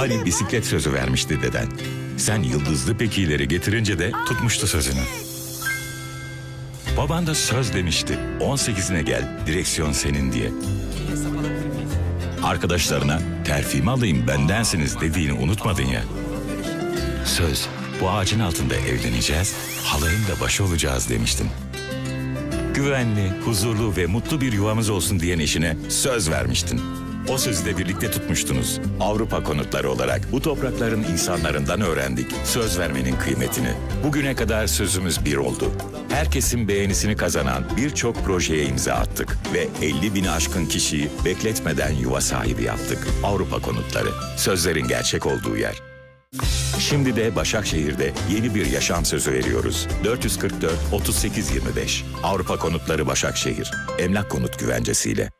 Hani bisiklet sözü vermişti deden. Sen yıldızlı pekileri getirince de tutmuştu sözünü. Baban da söz demişti. 18'ine gel, direksiyon senin diye. Arkadaşlarına terfimi alayım bendensiniz dediğini unutmadın ya. Söz, bu ağacın altında evleneceğiz, halayın da başı olacağız demiştin. Güvenli, huzurlu ve mutlu bir yuvamız olsun diyen eşine söz vermiştin. O sözü de birlikte tutmuştunuz. Avrupa konutları olarak bu toprakların insanlarından öğrendik söz vermenin kıymetini. Bugüne kadar sözümüz bir oldu. Herkesin beğenisini kazanan birçok projeye imza attık ve 50 bini aşkın kişiyi bekletmeden yuva sahibi yaptık. Avrupa konutları, sözlerin gerçek olduğu yer. Şimdi de Başakşehir'de yeni bir yaşam sözü veriyoruz. 444 38 25. Avrupa Konutları Başakşehir. Emlak konut güvencesiyle.